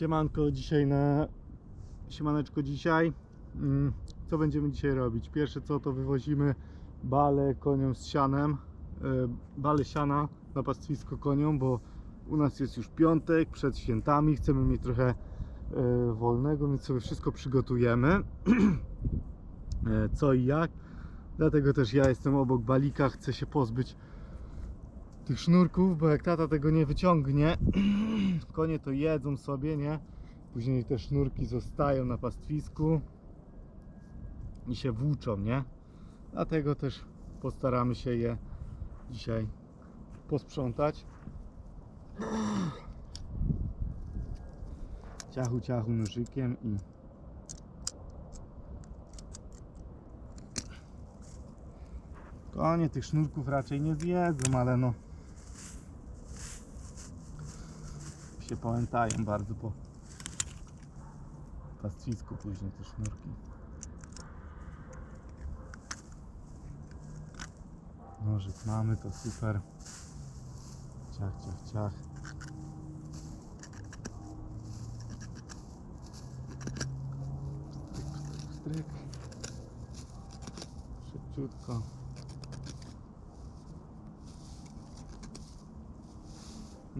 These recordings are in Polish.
Siemanko dzisiaj na Siemaneczko dzisiaj. Mm, Co będziemy dzisiaj robić? Pierwsze co to wywozimy bale koniom z sianem. E, Bale siana na pastwisko koniom, bo u nas jest już piątek przed świętami Chcemy mieć trochę e, wolnego, więc sobie wszystko przygotujemy. E, Co i jak. Dlatego też ja jestem obok balika, chcę się pozbyć tych sznurków, bo jak tata tego nie wyciągnie, konie to jedzą sobie, nie? Później te sznurki zostają na pastwisku i się włóczą, nie? Dlatego też postaramy się je dzisiaj posprzątać. Ciachu, ciachu nożykiem i Konie tych sznurków raczej nie zjedzą, ale no pamiętają bardzo po pastwisku później te sznurki. Nożyk mamy, to super. Ciach, ciach, ciach. Pstryk, pstryk, pstryk. Szybciutko.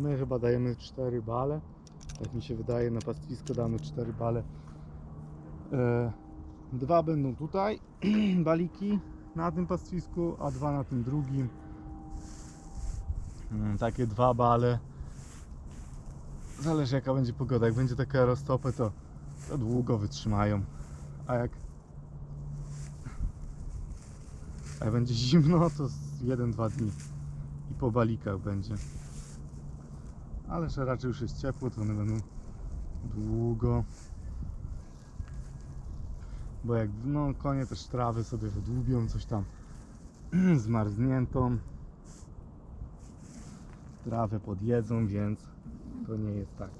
My chyba dajemy 4 bale. Tak mi się wydaje, na pastwisko damy 4 bale. E, dwa będą tutaj, baliki na tym pastwisku, a dwa na tym drugim. Mm, Takie dwa bale. Zależy jaka będzie pogoda. Jak będzie taka roztopę, to, to długo wytrzymają. A jak, a jak będzie zimno, to 1-2 dni. I po balikach będzie ale że raczej już jest ciepło, to one będą długo. Bo jak no, konie też trawy sobie wydłubią, coś tam zmarzniętą. Trawę podjedzą, więc to nie jest tak.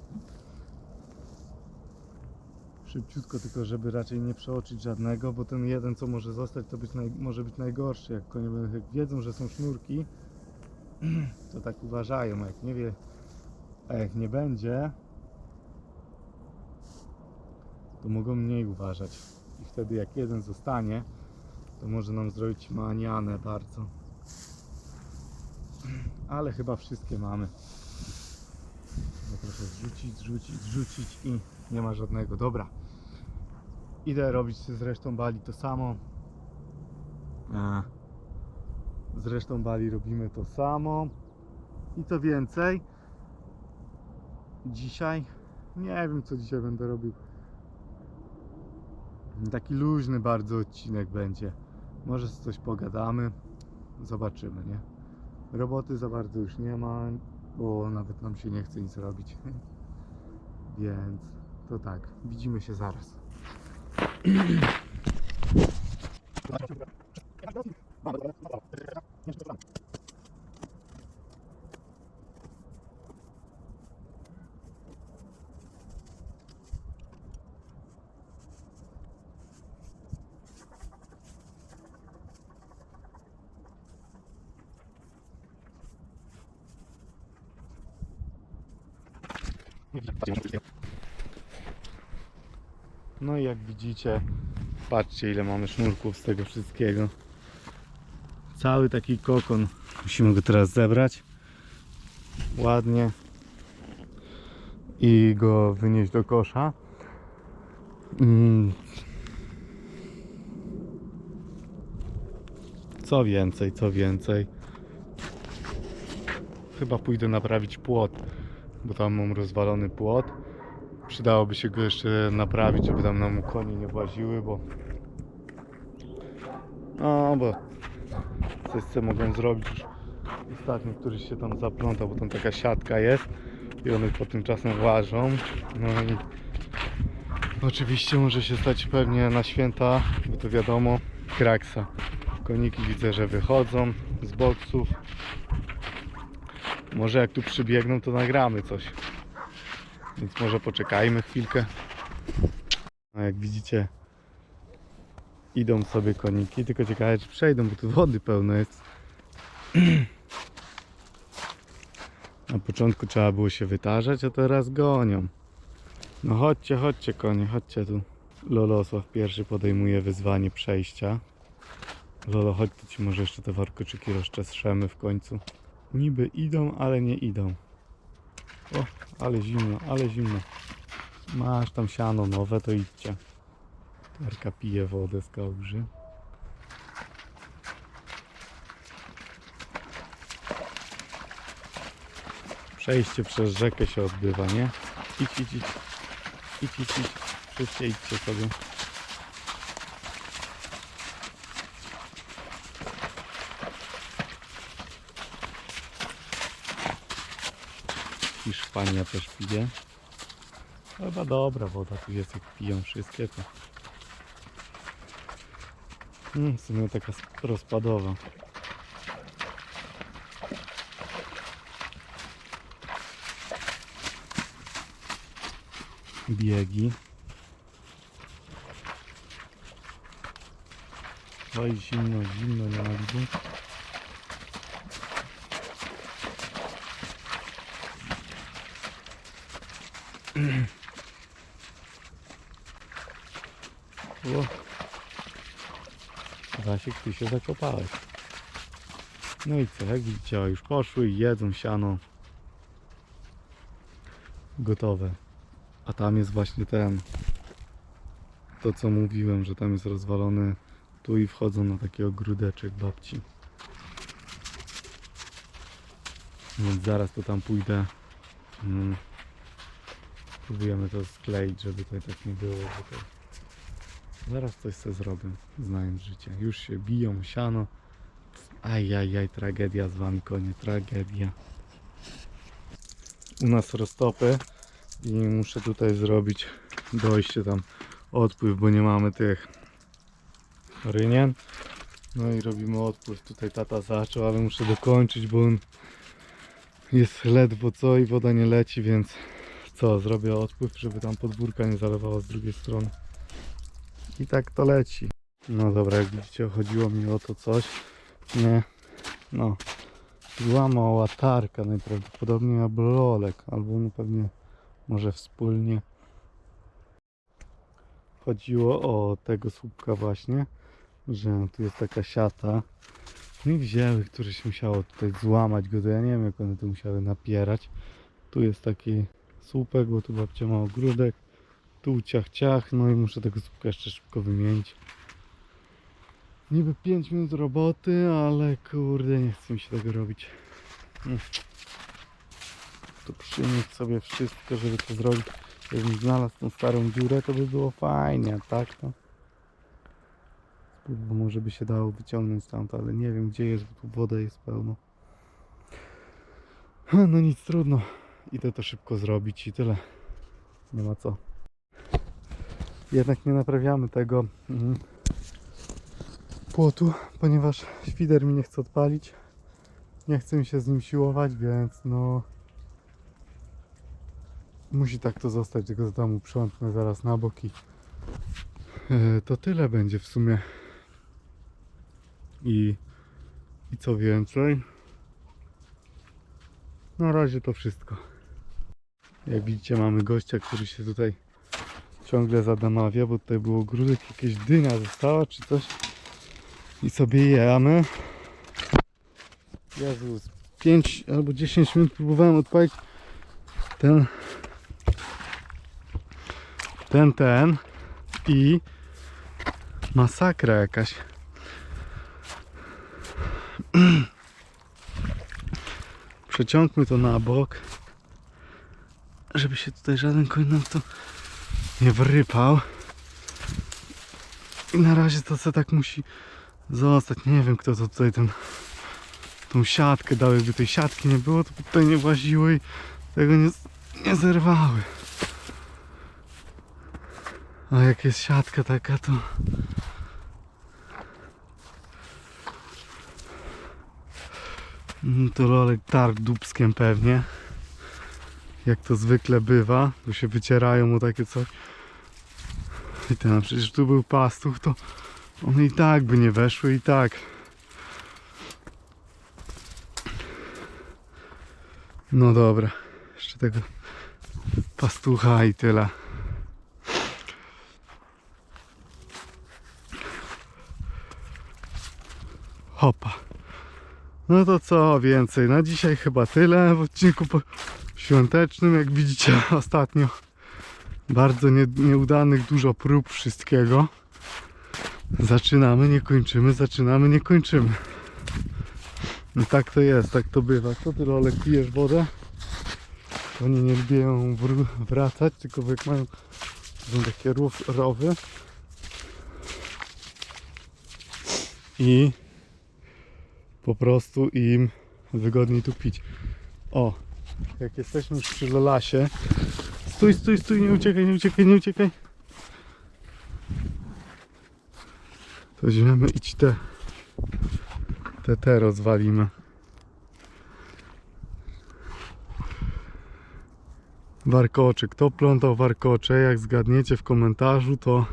Szybciutko, tylko żeby raczej nie przeoczyć żadnego, bo ten jeden co może zostać, to być naj, może być najgorszy. Jak konie jak wiedzą, że są sznurki, to tak uważają, a jak nie wie, a jak nie będzie, to mogą mniej uważać. I wtedy jak jeden zostanie, to może nam zrobić manianę bardzo. Ale chyba wszystkie mamy. Proszę zrzucić, zrzucić, zrzucić i nie ma żadnego. Dobra. Idę robić z resztą bali to samo. A. Z resztą bali robimy to samo. I co więcej, dzisiaj? Nie wiem co dzisiaj będę robił. Taki luźny bardzo odcinek będzie. Może coś pogadamy. Zobaczymy nie? Roboty za bardzo już nie ma bo nawet nam się nie chce nic robić. Więc to tak. Widzimy się zaraz No i jak widzicie, patrzcie ile mamy sznurków z tego wszystkiego. Cały taki kokon. Musimy go teraz zebrać. Ładnie. I go wynieść do kosza. Mm. Co więcej, co więcej. Chyba pójdę naprawić płot, bo tam mam rozwalony płot. Przydałoby się go jeszcze naprawić, żeby tam nam konie nie właziły, bo no, bo coś co mogą zrobić. Już ostatnio któryś się tam zaplątał, bo tam taka siatka jest i one po tym czasem włażą no i oczywiście może się stać pewnie na święta, bo to wiadomo kraksa. Koniki widzę, że wychodzą z boksów może jak tu przybiegną to nagramy coś więc może poczekajmy chwilkę. A jak widzicie, idą sobie koniki, tylko ciekawe czy przejdą, bo tu wody pełno jest. Na początku trzeba było się wytarzać, a teraz gonią. No chodźcie, chodźcie konie, chodźcie tu. Lolosław pierwszy podejmuje wyzwanie przejścia. Lolo, chodź tu ci może jeszcze te warkoczyki rozczesrzemy w końcu. Niby idą, ale nie idą. O, ale zimno, ale zimno. Masz tam siano nowe, to idźcie. Terka pije wodę z kałuży. Przejście przez rzekę się odbywa, nie? Idź, idź, idź. Idź, idź, idź. Wszyscy idźcie sobie. Hiszpania też pije. Chyba dobra woda tu jest, jak piją wszystkie to. Mm, w sumie taka rozpadowa. Biegi. Oj, zimno, zimno na lidu. O. Wasiek, ty się zakopałeś. No i co, jak widzicie, już poszły jedzą siano. Gotowe. A tam jest właśnie ten. To co mówiłem, że tam jest rozwalony. Tu i wchodzą na taki ogródeczek babci. Więc zaraz to tam pójdę. Mm. Próbujemy to skleić, żeby to tak nie było. Zaraz coś sobie zrobię, znając życie. Już się biją, siano. Ajajaj, tragedia z wami konie, tragedia. U nas roztopy i muszę tutaj zrobić dojście tam odpływ, bo nie mamy tych rynien. No i robimy odpływ. Tutaj tata zaczął, ale muszę dokończyć, bo on jest ledwo co i woda nie leci, więc co, zrobię odpływ, żeby tam podwórka nie zalewało z drugiej strony. I tak to leci. No dobra, jak widzicie, chodziło mi o to coś. Nie, no. Była mała tarka najprawdopodobniej albo lolek, albo no pewnie może wspólnie. Chodziło o tego słupka właśnie, że tu jest taka siata. No i wzięły, które się musiało tutaj złamać go, to ja nie wiem jak one tu musiały napierać. Tu jest taki słupek, bo tu babcia ma ogródek. Tu ciach ciach, no i muszę tego słupka jeszcze szybko wymienić. Niby 5 minut roboty, ale kurde nie chce mi się tego robić. Mm. Tu przynieść sobie wszystko, żeby to zrobić. Jakbym znalazł tą starą dziurę, to by było fajnie, a tak to... Bo może by się dało wyciągnąć stamtąd, ale nie wiem gdzie jest, bo tu woda jest pełno. No nic, trudno. Idę to szybko zrobić i tyle. Nie ma co. Jednak nie naprawiamy tego mm, płotu, ponieważ świder mi nie chce odpalić. Nie chcę mi się z nim siłować, więc no... Musi tak to zostać, tylko to tam uprzątnę zaraz na boki. E, to tyle będzie w sumie. I, I co więcej? Na razie to wszystko. Jak widzicie mamy gościa, który się tutaj ciągle zadanawia, bo tutaj było ogródek, jakieś dynia została czy coś. I sobie jemy. Jezus, 5 albo 10 minut próbowałem odpalić ten ten, ten i masakra jakaś. Przeciągmy to na bok, żeby się tutaj żaden koń nam to nie wrypał. I na razie to co tak musi zostać. Nie wiem kto to tutaj ten tą siatkę dał. Jakby tej siatki nie było, to tutaj nie właziły i tego nie, nie zerwały. A jak jest siatka taka, to... Mm, To lolek targ dubskiem pewnie jak to zwykle bywa, tu się wycierają mu takie coś. I ten, przecież tu był pastuch, to one i tak by nie weszły i tak. No dobra, jeszcze tego pastucha i tyle. Hopa. No to co więcej, na dzisiaj chyba tyle w odcinku. Po świątecznym. Jak widzicie ostatnio bardzo nie, nieudanych, dużo prób wszystkiego. Zaczynamy, nie kończymy, zaczynamy, nie kończymy. No tak to jest, tak to bywa. Co ty Rolek, pijesz wodę? Oni nie lubią wr- wracać, tylko jak mają są takie rów, rowy i po prostu im wygodniej tu pić. O, jak jesteśmy już przy Lolasie. Stój, stój, stój, nie uciekaj, nie uciekaj, nie uciekaj. To weźmiemy i ci te, te, te rozwalimy. Warkocze. Kto plątał warkocze? Jak zgadniecie w komentarzu, to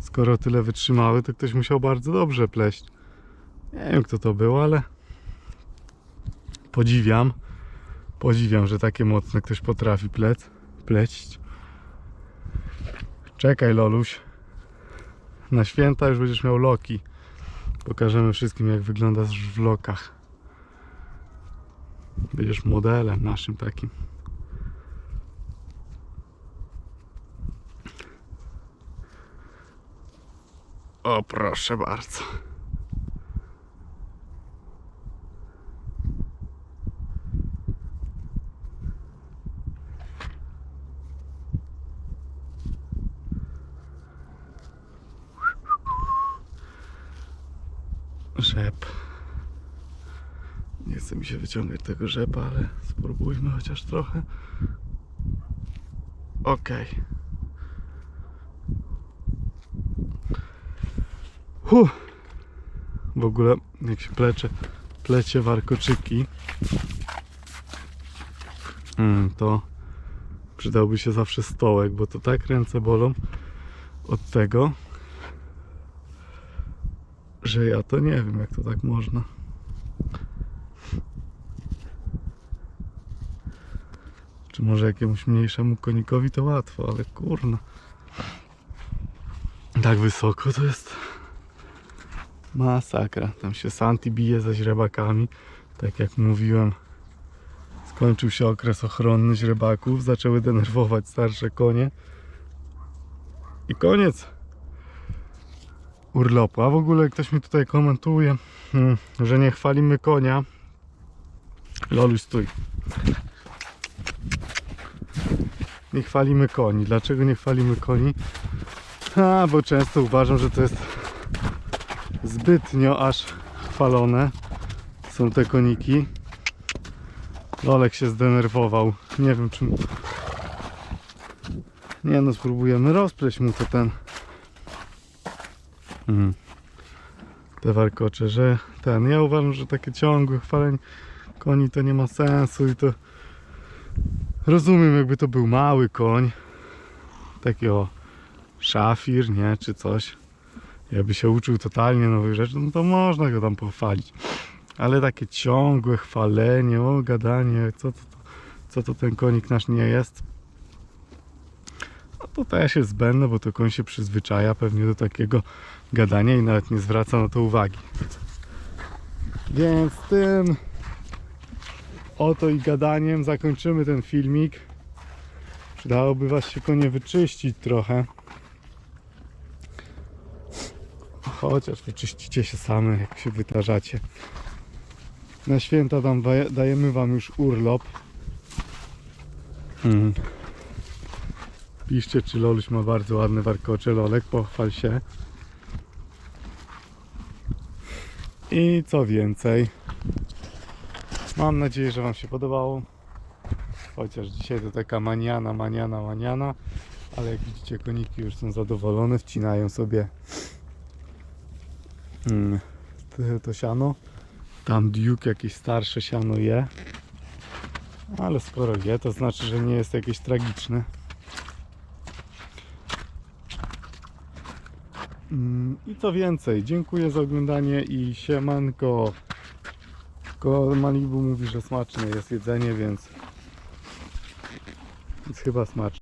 skoro tyle wytrzymały, to ktoś musiał bardzo dobrze pleść. Nie wiem kto to był, ale podziwiam. Podziwiam, że takie mocne ktoś potrafi plec, pleść. Czekaj Loluś. Na święta już będziesz miał loki. Pokażemy wszystkim jak wyglądasz w lokach. Będziesz modelem naszym takim. O, proszę bardzo. Rzep. Nie chce mi się wyciągać tego rzepa, ale spróbujmy chociaż trochę. Okej. Huh. W ogóle jak się plecze, plecie warkoczyki, mm, to przydałby się zawsze stołek, bo to tak ręce bolą od tego, że ja to nie wiem jak to tak można. Czy może jakiemuś mniejszemu konikowi to łatwo, ale kurna. Tak wysoko to jest masakra. Tam się Santi bije ze źrebakami. Tak jak mówiłem, skończył się okres ochronny źrebaków. Zaczęły denerwować starsze konie. I koniec urlopu. A w ogóle ktoś mi tutaj komentuje, hmm, że nie chwalimy konia. Loluś, stój. Nie chwalimy koni. Dlaczego nie chwalimy koni? A, bo często uważam, że to jest zbytnio aż chwalone. Są te koniki. Lolek się zdenerwował. Nie wiem czym. Nie no, spróbujemy rozpleść mu to ten. Mm. Te warkocze, że ten. Ja uważam, że takie ciągłe chwalenie koni to nie ma sensu i to. Rozumiem, jakby to był mały koń. Taki o szafir, nie? Czy coś. Jakby się uczył totalnie nowych rzeczy, no to można go tam pochwalić. Ale takie ciągłe chwalenie, o gadanie, co to, co to ten konik nasz nie jest. No to też jest zbędne, bo to koń się przyzwyczaja pewnie do takiego gadania i nawet nie zwraca na to uwagi. Więc tym oto i gadaniem zakończymy ten filmik. Przydałoby was się konie wyczyścić trochę. Chociaż wyczyścicie się same, jak się wytarzacie. Na święta tam daje- dajemy wam już urlop. Hmm. Piszcie, czy Loluś ma bardzo ładne warkocze. Lolek, pochwal się. I co więcej. Mam nadzieję, że wam się podobało. Chociaż dzisiaj to taka maniana, maniana, maniana. Ale jak widzicie, koniki już są zadowolone. Wcinają sobie mm, to- to siano. Tam Duke jakieś starsze siano je. Ale skoro je, to znaczy, że nie jest jakieś tragiczne. Mm, I co więcej, dziękuję za oglądanie i siemanko. Ko Malibu mówi, że smaczne jest jedzenie, więc, więc chyba smaczne.